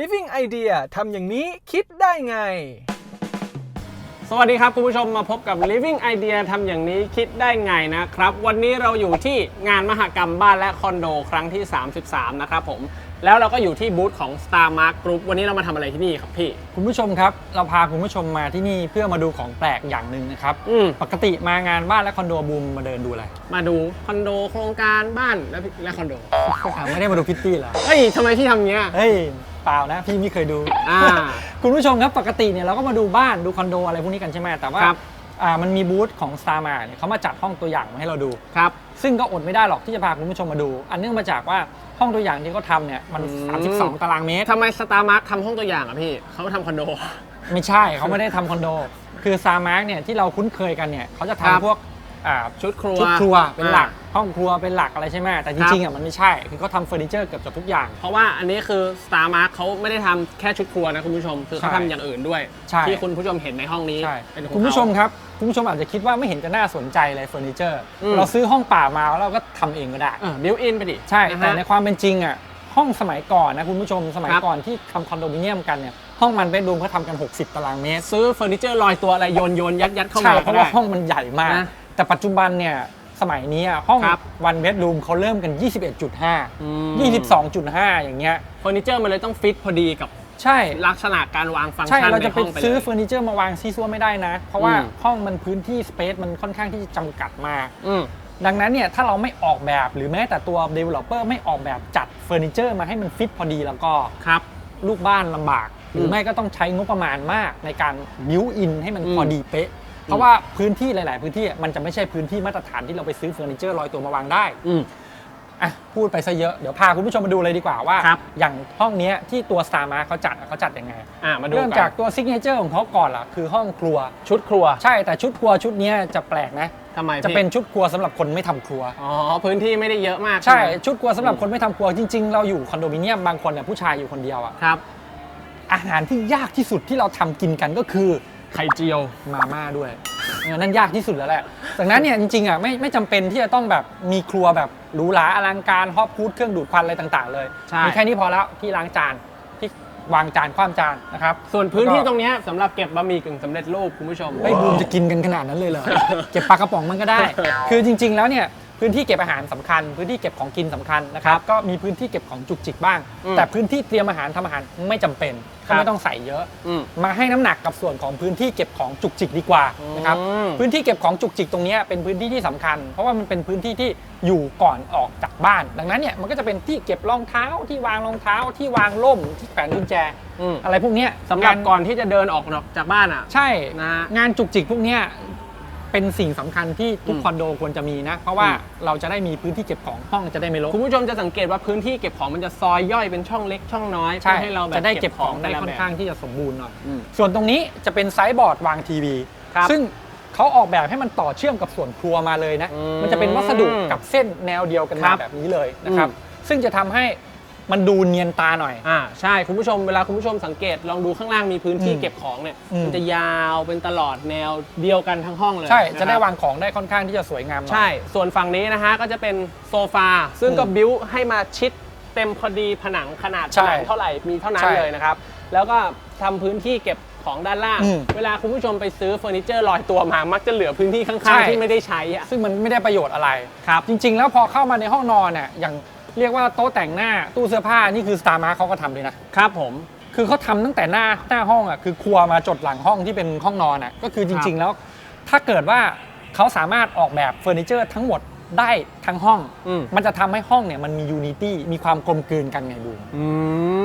Living Idea ทำอย่างนี้คิดได้ไง สวัสดีครับคุณผู้ชมมาพบกับ Living Idea ทำอย่างนี้คิดได้ไงนะครับ วันนี้เราอยู่ที่งานมหกรรมบ้านและคอนโดครั้งที่ 33 นะครับผม แล้วเราก็อยู่ที่บูธของ Star Mark Group วันนี้เรามาทำอะไรที่นี่ครับพี่ คุณผู้ชมครับ เราพาคุณผู้ชมมาที่นี่เพื่อมาดูของแปลกอย่างหนึ่งนะครับ อืม ปกติมางานบ้านและคอนโดบูมมาเดินดูอะไรมาดูคอนโดโครงการบ้านและและคอนโด อะไม่ได้มาดูพิตตี้เหรอ เฮ้ยทำไมพี่ทำเงี้ย เฮ้ย เปล่านะพี่ไม่เคยดู อ่า คุณผู้ชมครับปกติเนี่ยเราก็มาดูบ้านดูคอนโดอะไรพวกนี้กันใช่ไหมแต่ว่าครับ อ่ามันมีบูธของ Star m a r เนี่ยเขามาจัดห้องตัวอย่างมาให้เราดู ครับ ซึ่งก็อดไม่ได้หรอกที่จะพาคุณผู้ชมมาดู อันเนื่องมาจากว่าห้องตัวอย่างที่เขาทำเนี่ยมัน อืม 32 ตารางเมตร ทำไม Star Mark ทำห้องตัวอย่างอะพี่เขาทำคอนโด ไม่ใช่เขาไม่ได้ทำคอนโด คือซามาร์กเนี่ยที่เราคุ้นเคยกันเนี่ยเขาจะครับ ทำพวก อ่าชุดครัวชุดครัวเป็นหลักอ่าห้องครัวเป็นหลักอะไรใช่ไหมแต่จครับริงๆอะมันไม่ใช่ คือเขาทำเฟอร์นิเจอร์เกือบจะทุกอย่าง เพราะว่าอันนี้คือ Star Mark เขาไม่ได้ทำแค่ชุดครัวนะคุณผู้ชม คือเขาใช่ทำอย่างอื่นด้วย ใช่ ที่คุณผู้ชมเห็นในห้องนี้ใช่เป็นของคุณผู้ชมเขาครับ คุณผู้ชมอาจจะคิดว่าไม่เห็นจะน่าสนใจเลยเฟอร์นิเจอร์อืมเราซื้อห้องเปล่ามาแล้วเราก็ทำเองก็ได้ เออบิวอินไปดิใช่ นะแต่ฮะในความเป็นจริงอะห้องสมัยก่อนนะคุณผู้ชมสมัยครับ ก่อนที่ทำคอนโดมิเนียมกันเนี่ยห้องมันเบดรูมเขาทำกัน 60 ตารางเมตรซื้อเฟอร์นิเจอร์ลอยตัวอะไรโยนโยนยัดยัดเข้าใช่มาเพราะว่าห้องมันใหญ่มาก นะ แต่ปัจจุบันเนี่ยสมัยนี้อะห้องครับ วันเบดรูมเขาเริ่มกันอืม21.5 22.5 อย่างเงี้ย เฟอร์นิเจอร์มันเลยต้องฟิตพอดีกับใช่ ลักษณะการวางฟังก์ใช่ชันเราในจะไปห้องไปเลซื้อย เฟอร์นิเจอร์มาวางซีซัวไม่ได้นะ เพราะว่าอืม ห้องมันพื้นที่สเปซมันค่อนข้างที่จะจำกัดมาก อืม ดังนั้นเนี่ยถ้าเราไม่ออกแบบหรือแม้แต่ตัว developer ไม่ออกแบบจัดเฟอร์นิเจอร์มาให้มันฟิตพอดีแล้วก็ครับ ลูกบ้านลำบาก หรืออมไม่ก็ต้องใช้งบประมาณมากในการบิวอินให้มันอืมพอดีเป๊ะ เพราะว่าพื้นที่หลาย ๆ พื้นที่มันจะไม่ใช่พื้นที่มาตรฐานที่เราไปซื้อเฟอร์นิเจอร์ลอยตัวมาวางได้อืมอะพูดไปซะเยอะเดี๋ยวพาคุณผู้ชมมาดูเลยดีกว่าว่า ครับอย่างห้องเนี้ยที่ตัว Star m a r เขาจัดอะเขาจัดยังไงอ่ามาดูเริ่มกัจากนตัวซิกเนเจอร์ของเขาก่อนล่ะคือห้องครัว ชุดครัวใช่แต่ชุดครัวชุดเนี้ยจะแปลกนะ ทำไมจะพี่เป็นชุดครัวสำหรับคนไม่ทำครัว อ๋อพื้นที่ไม่ได้เยอะมากใช่ไหมชุดครัวสำหรับคนไม่ทำครัวจริง ๆ เราอยู่คอนโดมิเนียมบางคนเนี่ยผู้ชายอยู่คนเดียวอะ ครับ อาหารที่ยากที่สุดที่เราทำกินกันก็คือ ไข่เจียวมาม่าด้วยเออนั่นยากที่สุดแล้วแหละดังนั้นเนี่ยจริงๆอะไม่ไม่จำเป็นที่จะต้องแบบมีครัวแบบหรูหราอลังการฮอปพูดเครื่องดูดควันอะไรต่างๆ เลยใช่ มีแค่นี้พอแล้วที่ล้างจานที่วางจานคว่ำจานนะครับส่วนพื้นที่แล้วก็ตรงเนี้ยสำหรับเก็บบะหมี่กึ่งสำเร็จรูปคุณผู้ชมเฮ้ยบูมจะกินกันขนาดนั้นเลยเหรอ เก็บปลากระป๋องมันก็ได้ คือจริง ๆ แล้วเนี่ย พื้นที่เก็บอาหารสำคัญ พื้นที่เก็บของกินสำคัญนะครับก็มีพื้นที่เก็บของจุกจิกบ้างอืมแต่พื้นที่เตรียมอาหารทำอาหารไม่จำเป็นครัก็บไม่ต้องใส่เยอะอืมมาให้น้ำหนักกับส่วนของพื้นที่เก็บของจุกจิกดีกว่านะครับอืมพื้นที่เก็บของจุกจิกตรงเนี้ยเป็นพื้นที่ที่สำคัญ เพราะว่ามันเป็นพื้นที่ที่อยู่ก่อนออกจากบ้าน ดังนั้นเนี่ยมันก็จะเป็นที่เก็บรองเท้าที่วางรองเท้าที่วางล่มที่แขวนกุญแจอืมอะไรพวกเนี้ยสำหรับงานก่อนที่จะเดินออกจากบ้านอะ ใช่นะงานจุกจิกพวกเนี้ย เป็นสิ่งสำคัญที่ทุกอืมคอนโดควรจะมีนะ เพราะว่าอืมเราจะได้มีพื้นที่เก็บของห้องจะได้ไม่รก คุณผู้ชมจะสังเกตว่าพื้นที่เก็บของมันจะซอยย่อยเป็นช่องเล็กช่องน้อยใช่เพื่อให้เราแบบจะได้เก็บของแต่ได้ละค่อแบนบข้างที่จะสมบูรณ์หน่อย อืม ส่วนตรงนี้จะเป็นไซส์บอร์ดวางทีวี ครับซึ่งเขาออกแบบให้มันต่อเชื่อมกับส่วนครัวมาเลยนะ อืมมันจะเป็นวัสดุกับเส้นแนวเดียวกันครัมาบแบบนี้เลยนะครับอืมซึ่งจะทำให้ มันดูเนียนตาหน่อย อ่าใช่คุณผู้ชมเวลาคุณผู้ชมสังเกตลองดูข้างล่างมีพื้นที่อืมเก็บของเนี่ยอืม มันจะยาวเป็นตลอดแนวเดียวกันทั้งห้องเลยใช่นจะได้ครับวางของได้ค่อนข้างที่จะสวยงามหน่อย ใช่ ส่วนฝั่งนี้นะฮะก็จะเป็นโซฟา ซึ่งก็อืมบิ้วให้มาชิดเต็มพอดีผนังขนาดใช่ผนังเท่าไหร่มีเท่านั้นใช่เลยนะครับ แล้วก็ทำพื้นที่เก็บของด้านล่าง อืมเวลาคุณผู้ชมไปซื้อเฟอร์นิเจอร์ลอยตัวมา มักจะเหลือพื้นที่ข้ใช่างๆที่ไม่ได้ใช้อะซึ่งมันไม่ได้ประโยชน์อะไร ครับ จริง ๆ แล้วพอเข้ามาในห้องนอนเนี่ยอย่าง เรียกว่าโต๊ะแต่งหน้าตู้เสื้อผ้านี่คือ Star m a r k เขาก็ทำเลยนะครับผมคือเขาทำตั้งแต่หน้าหน้าห้องอะคือครัวมาจดหลังห้องที่เป็นห้องนอนอะก็คือจริง ๆ แล้ว ถ้าเกิดว่าเขาสามารถออกแบบเฟอร์นิเจอร์ทั้งหมดได้ทั้งห้อง อืม มันจะทำให้ห้องเนี่ยมันมียูนิตี้มีความกลมกลืนกันไงบูม อื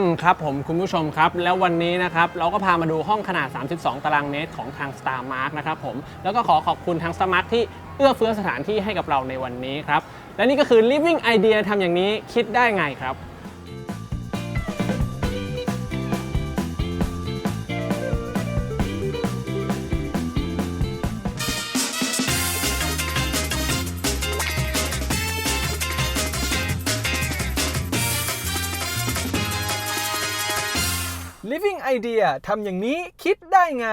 มครับผมคุณผู้ชมครับ แล้ววันนี้นะครับเราก็พามาดูห้องขนาด 32 ตารางเมตรของทาง Star Mark นะครับผมแล้วก็ขอขอบคุณทาง Star Mark ที่ เอื้อเฟื้อสถานที่ให้กับเราในวันนี้ครับ และนี่ก็คือ Living Idea ทำอย่างนี้คิดได้ไงครับ Living Idea ทำอย่างนี้คิดได้ไง